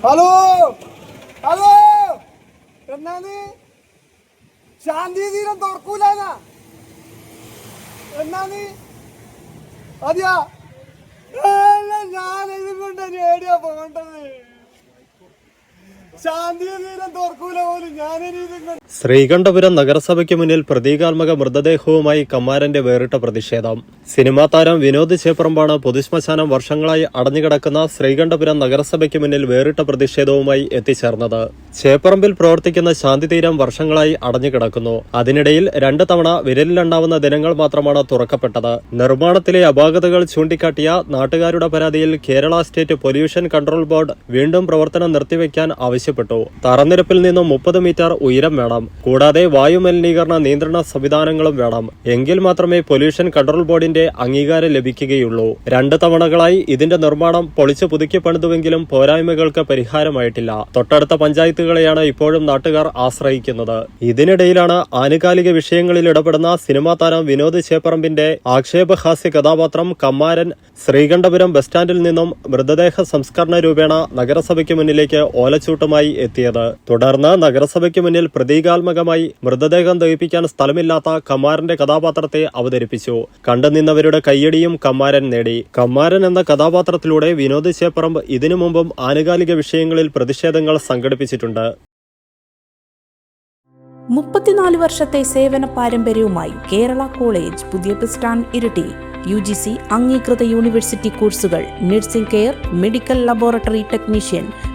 Hello? Hello? എന്നാണ് ശാന്തി തീരം തുറക്കൂലെന്നാ? എന്നാണ് അതെയാ? ഞാൻ ഇതും കൊണ്ട് നേടിയാ പോകേണ്ടത് ശാന്തി തീരം തുറക്കൂല പോലും ഞാനിനി ഇതും കൊണ്ട് ശ്രീകണ്ഠപുരം നഗരസഭയ്ക്ക് മുന്നിൽ പ്രതീകാത്മക മൃതദേഹവുമായി കമ്മാരന്റെ വേറിട്ട പ്രതിഷേധം. സിനിമാ താരം വിനോദ് ചേപ്പറമ്പാണ് പൊതുശ്മശാനം വർഷങ്ങളായി അടഞ്ഞുകിടക്കുന്ന ശ്രീകണ്ഠപുരം നഗരസഭയ്ക്ക് മുന്നിൽ വേറിട്ട പ്രതിഷേധവുമായി എത്തിച്ചേർന്നത്. ചേപ്പറമ്പിൽ പ്രവർത്തിക്കുന്ന ശാന്തിതീരം വർഷങ്ങളായി അടഞ്ഞുകിടക്കുന്നു. അതിനിടയിൽ രണ്ട് തവണ വിരലിലുണ്ടാവുന്ന ദിനങ്ങൾ മാത്രമാണ് തുറക്കപ്പെട്ടത്. നിർമ്മാണത്തിലെ അപാകതകൾ ചൂണ്ടിക്കാട്ടിയ നാട്ടുകാരുടെ പരാതിയിൽ Kerala state pollution control board വീണ്ടും പ്രവർത്തനം നിർത്തിവെക്കാൻ ആവശ്യപ്പെട്ടു. തറനിരപ്പിൽ നിന്നും മുപ്പത് മീറ്റർ ഉയരം വേണം. കൂടാതെ വായുമലിനീകരണ നിയന്ത്രണ സംവിധാനങ്ങളും വേണം. എങ്കിൽ മാത്രമേ പൊല്യൂഷൻ കൺട്രോൾ ബോർഡിന്റെ അംഗീകാരം ലഭിക്കുകയുള്ളൂ. രണ്ട് തവണകളായി ഇതിന്റെ നിർമ്മാണം പൊളിച്ചു പുതുക്കി പണിതുവെങ്കിലും പോരായ്മകൾക്ക് പരിഹാരമായിട്ടില്ല. തൊട്ടടുത്ത പഞ്ചായത്തുകളെയാണ് ഇപ്പോഴും നാട്ടുകാർ ആശ്രയിക്കുന്നത്. ഇതിനിടയിലാണ് ആനുകാലിക വിഷയങ്ങളിൽ ഇടപെടുന്ന സിനിമാ താരം വിനോദ് ചേപ്പറമ്പിന്റെ ആക്ഷേപഹാസ്യ കഥാപാത്രം കമ്മാരൻ ശ്രീകണ്ഠപുരം ബസ് സ്റ്റാൻഡിൽ നിന്നും മൃതദേഹ സംസ്കരണ രൂപേണ നഗരസഭയ്ക്ക് മുന്നിലേക്ക് ഓലച്ചൂട്ടുമായി എത്തിയത്. തുടർന്ന് നഗരസഭയ്ക്ക് മുന്നിൽ പ്രതീകാത്മകമായി മൃതദേഹം ദഹിപ്പിക്കാൻ സ്ഥലമില്ലാത്ത കമ്മാരന്റെ കഥാപാത്രത്തെ അവതരിപ്പിച്ചു. കണ്ടുനിന്നവരുടെ കയ്യടിയും കമാരൻ നേടി. കമാരൻ എന്ന കഥാപാത്രത്തിലൂടെ വിനോദ് ചേപ്പറമ്പ് ഇതിനു മുമ്പും ആനുകാലിക വിഷയങ്ങളിൽ പ്രതിഷേധങ്ങൾ സംഘടിപ്പിച്ചിട്ടുണ്ട്. മുപ്പത്തിനാല് വർഷത്തെ സേവന പാരമ്പര്യവുമായി കേരള കോളേജ് പുതിയ bus Iritty. U G C അംഗീകൃത യൂണിവേഴ്സിറ്റി കോഴ്സുകൾ nursing care medical laboratory technician